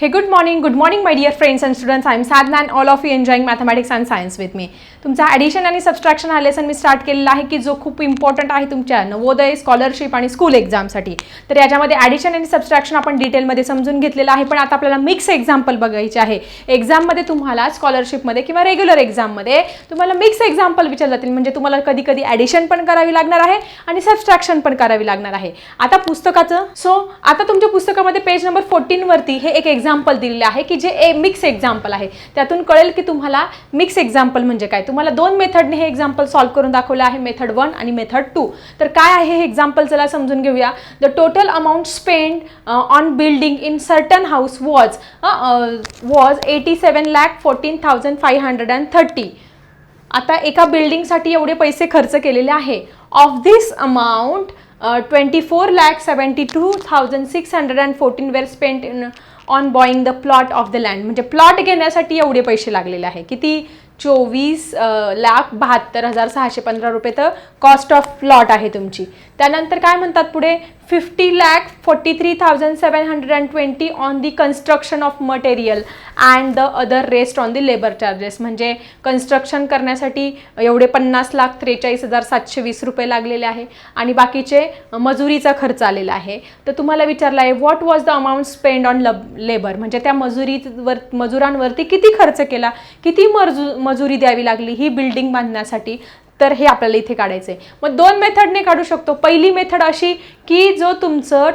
Hey good morning good morning my dear friends and students I am Sadna and all of you enjoying mathematics and science with me तुमचा addition आणि subtraction हा lesson मी start केलेला आहे की जो खूप important आहे तुमच्या नवोदय स्कॉलरशिप आणि स्कूल एक्झामसाठी तर याच्यामध्ये ॲडिशन आणि सबस्ट्रॅक्शन आपण डिटेलमध्ये समजून घेतलेलं आहे. पण आता आपल्याला मिक्स एक्झाम्पल बघायचे आहे. एक्झाममध्ये तुम्हाला स्कॉलरशिपमध्ये किंवा रेग्युलर एक्झाममध्ये तुम्हाला मिक्स एक्झाम्पल विचारले जातील म्हणजे तुम्हाला कधी कधी ॲडिशन पण करावी लागणार आहे आणि सबस्ट्रॅक्शन पण करावी लागणार आहे. आता पुस्तकाचं सो आता तुमच्या पुस्तकामध्ये पेज नंबर फोर्टीनवरती हे एक एक्झाम्पल दिलेले आहे की जे ए मिक्स एक्झाम्पल आहे. त्यातून कळेल की तुम्हाला मिक्स एक्झाम्पल म्हणजे काय. तुम्हाला दोन मेथडने हे एक्झाम्पल सॉल्व्ह करून दाखवलं आहे मेथड वन आणि मेथड टू तर काय आहे हे एक्झाम्पल चला समजून घेऊया. The total amount spend on building in certain house was was eighty seven lakh fourteen thousand five hundred and thirty आता एका बिल्डिंगसाठी एवढे पैसे खर्च केलेले आहे. Of this amount twenty four lakh seventy two thousand six hundred and fourteen were spent in on buying the plot of the land म्हणजे plot घेण्यासाठी एवढे पैसे लागलेले आहे. किती चोवीस लाख बहात्तर हजार सहाशे पंधरा रुपये तर कॉस्ट ऑफ लॉट आहे तुमची. त्यानंतर काय म्हणतात पुढे? Fifty lakh forty three thousand seven hundred and twenty on the construction of material and the other rest on the labour charges म्हणजे कन्स्ट्रक्शन करण्यासाठी एवढे पन्नास लाख त्रेचाळीस हजार सातशे वीस रुपये लागलेले आहे आणि बाकीचे मजुरीचा खर्च आलेला आहे. तर तुम्हाला विचारलं आहे what was the amount spend on lab labour म्हणजे त्या मजुरीवर मजुरांवरती किती खर्च केला? किती मजू मजुरी द्यावी लागली ही बिल्डिंग बांधण्यासाठी तर हे आपल्याला इथे काढायचं आहे मग दोन मेथडने काढू शकतो. पहिली मेथड अशी की जो तुमचं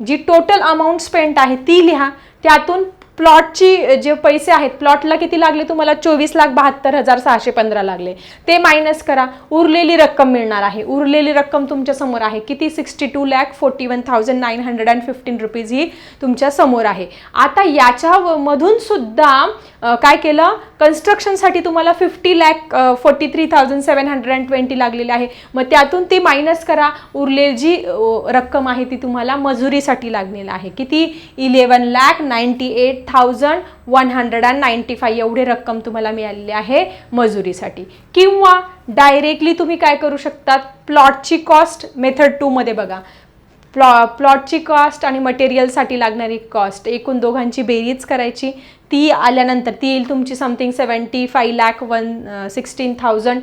जी टोटल अमाऊंट स्पेंट आहे ती लिहा. त्यातून प्लॉटची जे पैसे आहेत प्लॉटला किती लागले तुम्हाला? चोवीस लाख बहात्तर हजार सहाशे पंधरा लागले. ते मायनस करा. उरलेली रक्कम मिळणार आहे. उरलेली रक्कम तुमच्यासमोर आहे. किती? Sixty two lakh forty one thousand nine hundred and fifteen rupees ही तुमच्यासमोर आहे. आता याच्या मधून सुद्धा काय केलं? कन्स्ट्रक्शनसाठी तुम्हाला fifty lakh forty three thousand seven hundred and twenty लागलेली आहे. मग त्यातून ती मायनस करा. उरलेली जी रक्कम आहे ती तुम्हाला मजुरीसाठी लागलेली आहे. किती? Eleven lakh ninety eight thousand one hundred and ninety five एवढी रक्कम तुम्हाला मिळालेली आहे मजुरीसाठी. किंवा डायरेक्टली तुम्ही काय करू शकतात? प्लॉटची कॉस्ट मेथड टूमध्ये बघा. प्लॉ प्लॉटची कॉस्ट आणि मटेरियलसाठी लागणारी कॉस्ट एकूण दोघांची बेरीज करायची. ती आल्यानंतर ती येईल तुमची something seventy five lakh one sixteen thousand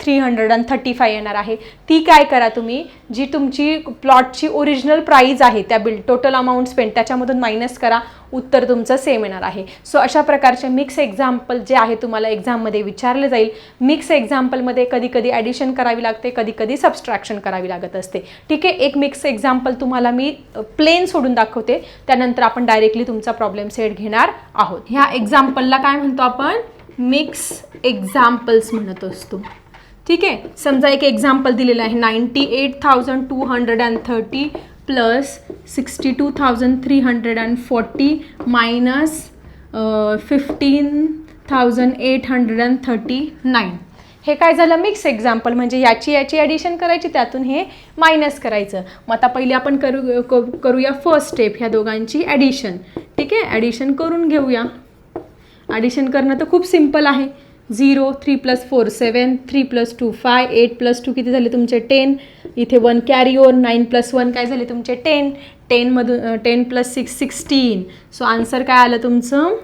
three hundred and thirty five येणार आहे. ती काय करा तुम्ही? जी तुमची प्लॉटची ओरिजिनल प्राईज आहे त्या बिल टोटल अमाऊंट स्पेंड त्याच्यामधून मायनस करा. उत्तर तुमचं सेम येणार आहे. सो अशा प्रकारचे मिक्स एक्झाम्पल जे आहे तुम्हाला एक्झाममध्ये विचारले जाईल. मिक्स एक्झाम्पलमध्ये कधी कधी ॲडिशन करावी लागते कधी कधी सबस्ट्रॅक्शन करावी लागत असते. ठीक आहे? एक मिक्स एक्झाम्पल तुम्हाला मी uh, प्लेन सोडून दाखवते. त्यानंतर आपण डायरेक्टली तुमचा प्रॉब्लेम सेट घेणार आहोत. ह्या एक्झाम्पलला काय म्हणतो आपण? मिक्स एक्झाम्पल्स म्हणत असतो. ठीक आहे? समजा एक एक्झाम्पल दिलेलं आहे. Ninety eight thousand two hundred and thirty plus sixty two thousand three hundred and forty minus fifteen thousand eight hundred and thirty nine हे काय झालं? मिक्स एक्झाम्पल म्हणजे याची याची ॲडिशन करायची त्यातून हे मायनस करायचं. मग आता पहिले आपण करू करूया फर्स्ट स्टेप ह्या दोघांची ॲडिशन ठीक आहे? ॲडिशन करून घेऊया. ॲडिशन करणं तर खूप सिंपल आहे. Zero three plus four seven three plus two five eight plus two किती झाले तुमचे? टेन इथे one carry over nine plus one काय झाले तुमचे? Ten टेनमधून ten plus six sixteen so answer काय आलं तुमचं?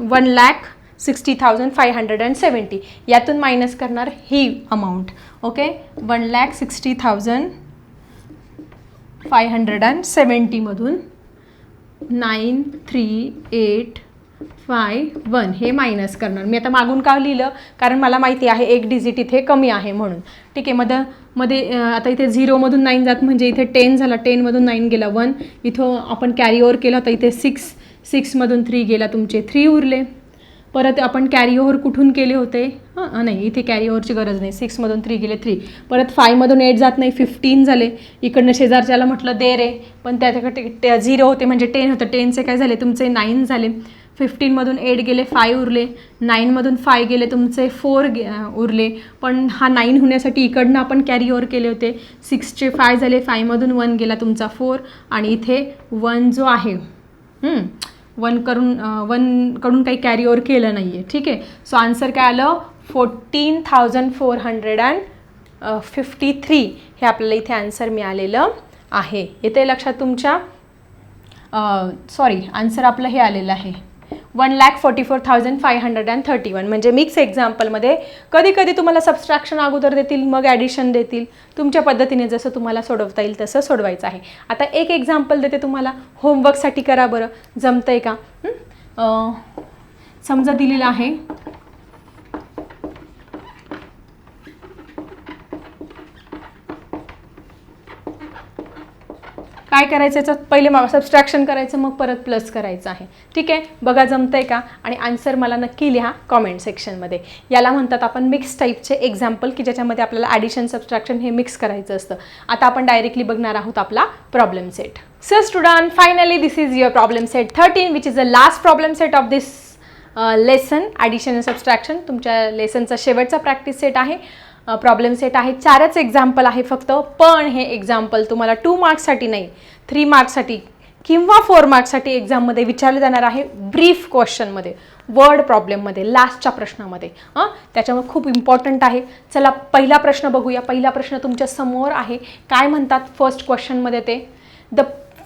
One lakh sixty thousand five hundred and seventy यातून मायनस करणार ही amount okay one lakh sixty thousand five hundred and सेवन्टीमधून nine three eight five one. हे minus करणार. मी आता मागून का लिहिलं? कारण मला माहिती आहे एक डिजिट इथे कमी आहे म्हणून. ठीक आहे मधमध्ये आता इथे झिरोमधून नाईन जात म्हणजे इथे टेन झाला टेनमधून नाईन गेला वन इथं आपण कॅरी ओवर केला तर इथे सिक्स सिक्समधून थ्री गेला तुमचे थ्री उरले. परत आपण कॅरी ओव्हर कुठून केले होते? हां नाही इथे कॅरी ओव्हरची गरज नाही. सिक्समधून थ्री गेले थ्री परत फायमधून एट जात नाही फिफ्टीन झाले. इकडनं शेजारच्याला म्हटलं दे रे. पण त्याच्याकडे झिरो होते म्हणजे टेन होतं. टेनचे काय झाले? तुमचे नाईन झाले. फिफ्टीनमधून एट गेले फाय उरले. नाईनमधून फाय गेले तुमचे फोर गे उरले. पण हा नाईन होण्यासाठी इकडनं आपण कॅरी ओव्हर केले होते. सिक्सचे फाय झाले फायमधून वन गेला तुमचा फोर आणि इथे वन जो आहे वनकडून वन करून वनकडून काही कॅरी ओवर केलं नाही आहे ठीक आहे? सो आन्सर काय आलं? Fourteen thousand four hundred and fifty three हे आपल्याला इथे आन्सर मिळालेलं आहे. येते लक्षात तुमच्या? सॉरी आन्सर आपलं हे आलेलं आहे. One lakh forty four thousand five hundred and thirty one म्हणजे मिक्स एक्झाम्पलमध्ये कधी कधी तुम्हाला सबस्ट्रॅक्शन अगोदर देतील मग ॲडिशन देतील. तुमच्या पद्धतीने जसं तुम्हाला सोडवता येईल तसं सोडवायचं आहे. आता एक एक्झाम्पल देते तुम्हाला. होमवर्कसाठी करा बरं. जमतं आहे का समजा दिलेलं आहे. काय करायचं याचं? पहिले सबस्ट्रॅक्शन करायचं मग परत प्लस करायचं आहे. ठीक आहे? बघा जमतंय का? आणि आन्सर मला नक्की लिहा कॉमेंट सेक्शनमध्ये याला म्हणतात आपण मिक्स टाईपचे एक्झाम्पल की ज्याच्यामध्ये आपल्याला ॲडिशन सबस्ट्रॅक्शन हे मिक्स करायचं असतं. आता आपण डायरेक्टली बघणार आहोत आपला problem set sir student finally this is your problem set thirteen which is the last problem set of this lesson addition and subtraction तुमच्या लेसनचा शेवटचा प्रॅक्टिस सेट आहे. प्रॉब्लेम सेट आहे. चारच एक्झाम्पल आहे फक्त. पण हे एक्झाम्पल तुम्हाला टू मार्क्ससाठी नाही थ्री मार्क्ससाठी किंवा फोर मार्क्ससाठी एक्झाममध्ये विचारले जाणार आहे ब्रीफ क्वेश्चनमध्ये वर्ड प्रॉब्लेममध्ये लास्टच्या प्रश्नामध्ये. हां त्याच्यामुळे खूप इम्पॉर्टंट आहे. चला पहिला प्रश्न बघूया. पहिला प्रश्न तुमच्यासमोर आहे. काय म्हणतात फर्स्ट क्वेश्चनमध्ये ते? The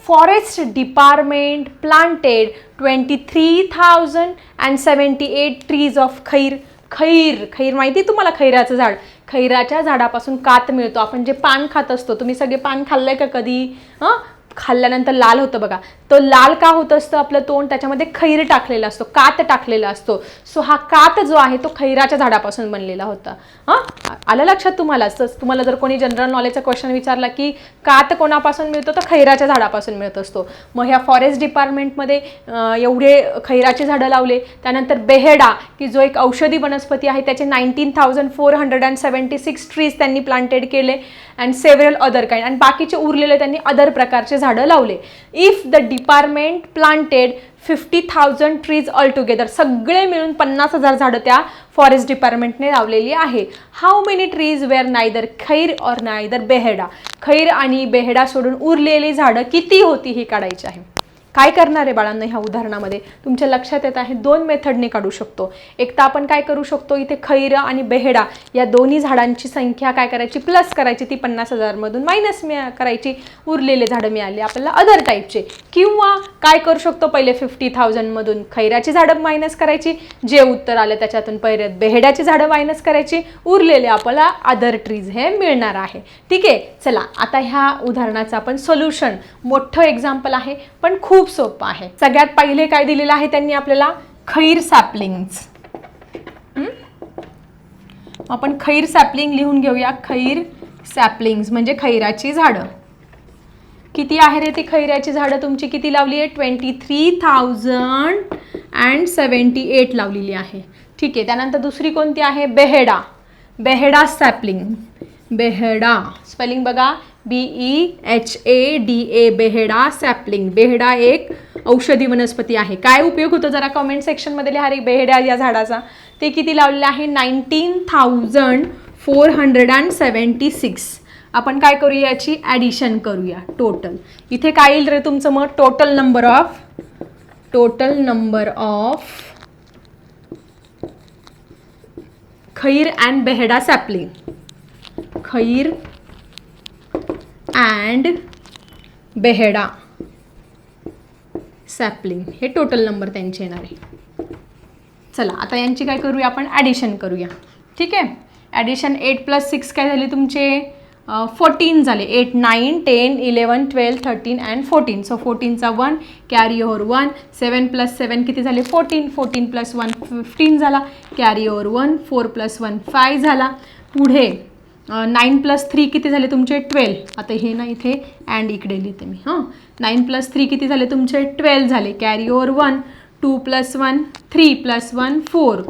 forest department planted twenty three thousand and seventy eight trees of khair khair khair माहिती आहे तुम्हाला? खैराचं झाड. खैराच्या झाडापासून कात मिळतो. आपण जे पान खात असतो तुम्ही सगळे पान खाल्लंय का कधी? हां? खाल्ल्यानंतर लाल होतं बघा. तो लाल का होत असतं? आपलं तोंड त्याच्यामध्ये खैर टाकलेला असतो कात टाकलेला असतो. सो हा कात जो आहे तो खैराच्या झाडापासून बनलेला होता. हां? आलं लक्षात तुम्हाला? तुम्हाला जर कोणी जनरल नॉलेजचा क्वेश्चन विचारला की कात कोणापासून मिळतो तर खैराच्या झाडापासून मिळत असतो. मग ह्या फॉरेस्ट डिपार्टमेंटमध्ये एवढे खैराचे झाडं लावले. त्यानंतर बेहेडा की जो एक औषधी वनस्पती आहे त्याचे nineteen thousand four hundred and seventy six trees त्यांनी प्लांटेड केले. अँड सेव्हरल अदर काइंड आणि बाकीचे उरलेले त्यांनी अदर प्रकारचे झाडं लावले. If the department planted fifty thousand trees all together सगळे मिळून पन्नास हजार झाडं त्या फॉरेस्ट डिपार्टमेंटने लावलेली आहे. How many trees were neither khair or neither baheda? खैर आणि बेहेडा सोडून उरलेली झाडं किती होती ही काढायची आहे? काय करणार आहे बाळांना ह्या उदाहरणामध्ये? तुमच्या लक्षात येत आहे दोन मेथडने काढू शकतो. एक तर आपण काय करू शकतो इथे खैर आणि बेहेडा या दोन्ही झाडांची संख्या काय करायची? प्लस करायची ती पन्नास हजारमधून मायनस मिळा करायची. उरलेले झाडं मिळाले आपल्याला अदर टाईपचे किंवा काय करू शकतो पहिले फिफ्टी थाउजंडमधून खैराची झाडं मायनस करायची. जे उत्तर आलं त्याच्यातून पहिले बेहेड्याची झाडं मायनस करायची. उरलेले आपल्याला अदर ट्रीज हे मिळणार आहे. ठीक आहे? चला आता ह्या उदाहरणाचं आपण सोल्युशन मोठं एक्झाम्पल आहे पण खूप सोपं आहे. सगळ्यात पहिले काय दिलेलं आहे त्यांनी आपल्याला? खैर सॅपलिंग्स. आपण खैर सॅपलिंग लिहून घेऊया. खैर सॅपलिंग्स म्हणजे खैराची झाडं. किती आहे रे ती खैऱ्याची झाडं? तुमची किती लावली आहे? Twenty three thousand and seventy eight लावलेली आहे. ठीक आहे. त्यानंतर दुसरी कोणती आहे? बेहेडा. बेहेडा सॅपलिंग. बेहेडा. स्पेलिंग बघा. B E H A D A beheda sapling. Beheda एक औषधी वनस्पती आहे. काय उपयोग होतो? जरा कमेंट सेक्शनमध्ये लिहा रे बेहेडा या झाडाचा. ते किती लावलेलं आहे? Nineteen thousand four hundred and seventy six. आपण काय करूया याची? ॲडिशन करूया. टोटल इथे काय येईल रे तुमचं मग total number of total number of khair and baheda sapling. Khair and baheda. Sapling. हे टोटल नंबर त्यांचे येणार आहे. चला आता यांची काय करूया आपण? ॲडिशन करूया. ठीक आहे? ॲडिशन एट प्लस सिक्स काय झाले तुमचे? फोर्टीन झाले. Eight nine ten eleven twelve thirteen and fourteen so फोर्टीनचा one carry over one seven plus seven किती झाले? Fourteen fourteen plus one fifteen झाला. Carry over one four plus one five झाला. पुढे nine plus three किती झाले तुमचे? Twelve आता हे ना इथे अँड इकडे लिहिते मी हां. नाईन प्लस थ्री किती झाले तुमचे? ट्वेल्व झाले. Carry over one two plus one three plus one four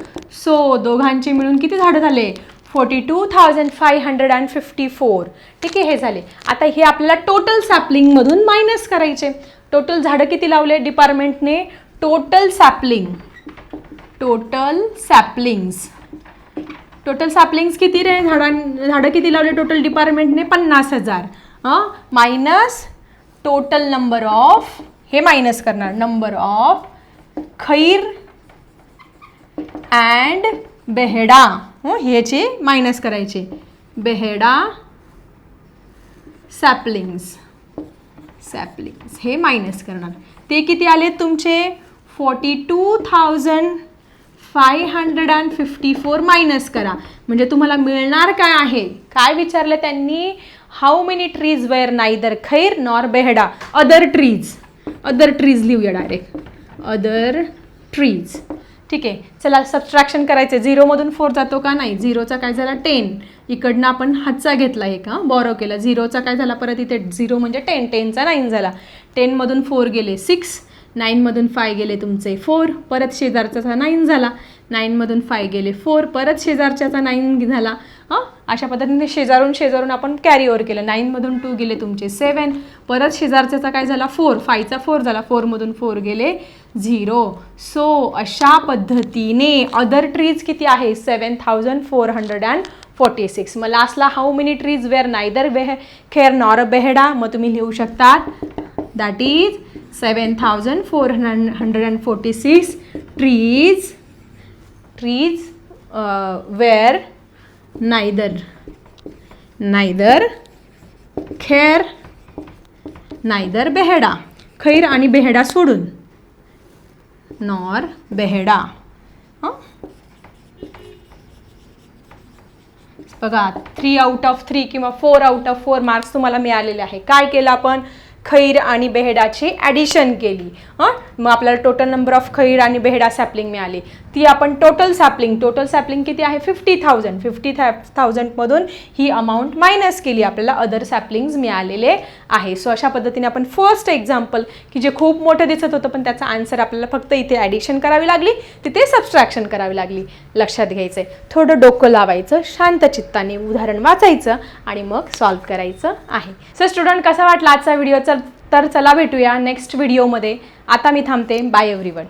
so दोघांचे मिळून किती झाडं झाले? Forty two thousand five hundred and fifty four ठीक आहे हे झाले. आता हे आपल्याला टोटल सॅपलिंगमधून मायनस करायचे. टोटल झाडं किती लावले डिपार्टमेंटने total sapling total saplings total saplings किती रे? झाडां झाडं किती लावले टोटल डिपार्टमेंटने पन्नास हजार. हां? मायनस टोटल नंबर ऑफ हे मायनस करणार. Number of khair and beheda. ह्याचे मायनस करायचे. बेहेडा सॅपलिंग्स सॅपलिंग्स हे मायनस करणार. ते किती आले तुमचे? Forty two thousand five hundred and fifty four minus करा. म्हणजे तुम्हाला मिळणार काय आहे? काय विचारलं त्यांनी? How many trees were neither khair nor beheda other trees other trees लिहूया डायरेक्ट अदर ट्रीज ठीक आहे. चला सबस्ट्रॅक्शन करायचं झिरोमधून फोर जातो का नाही? झिरोचा काय झाला? टेन इकडनं आपण हातचा घेतला एक हां? बॉरो केला. झिरोचा काय झाला? परत इथे झिरो म्हणजे टेन टेनचा नाईन झाला. टेनमधून फोर गेले. सिक्स नाईनमधून फाय गेले तुमचे फोर परत शेजारच्याचा नाईन झाला. नाईनमधून फाय गेले फोर परत शेजारच्याचा नाईन झाला. हां? अशा पद्धतीने शेजारून शेजारून आपण कॅरी ओव्हर केलं. नाईनमधून टू गेले तुमचे सेवन परत शेजारच्याचा काय झाला? फोर फायचा फोर झाला. फोरमधून फोर गेले झिरो सो अशा पद्धतीने अदर ट्रीज किती आहे? Seven thousand four hundred and forty six मग लास्टला how many trees were neither बेह खेअर नॉर बेहडा मग तुम्ही लिहू शकतात. That is seven thousand four hundred and forty six trees trees were neither neither khair neither beheda khair आणि बेहडा सोडून नॉर बेहडा बघा थ्री आउट ऑफ थ्री किंवा four out of four marks तुम्हाला मिळालेले आहे. काय केलं आपण? खैर आणि बेहडाची ॲडिशन केली. हां? मग आपल्याला टोटल नंबर ऑफ खैर आणि बेहडा सॅपलिंग मिळाली. ती आपण टोटल सॅपलिंग टोटल सॅपलिंग किती आहे? फिफ्टी थाउजंड फिफ्टी थॅ थाउजंडमधून ही अमाऊंट मायनस केली. आपल्याला अदर सॅपलिंग्स मिळालेले आहे. सो अशा पद्धतीने आपण फर्स्ट एक्झाम्पल की जे खूप मोठं दिसत होतं पण त्याचा आन्सर आपल्याला फक्त इथे ॲडिशन करावी लागली. तिथे सबस्ट्रॅक्शन करावी लागली. लक्षात घ्यायचं आहे थोडं डोकं लावायचं शांत चित्ताने उदाहरण वाचायचं आणि मग सॉल्व करायचं आहे. सर स्टुडंट कसा वाटला आजचा व्हिडिओ चल तर चला भेटूया नेक्स्ट व्हिडिओमध्ये आता मी थांबते. Bye everyone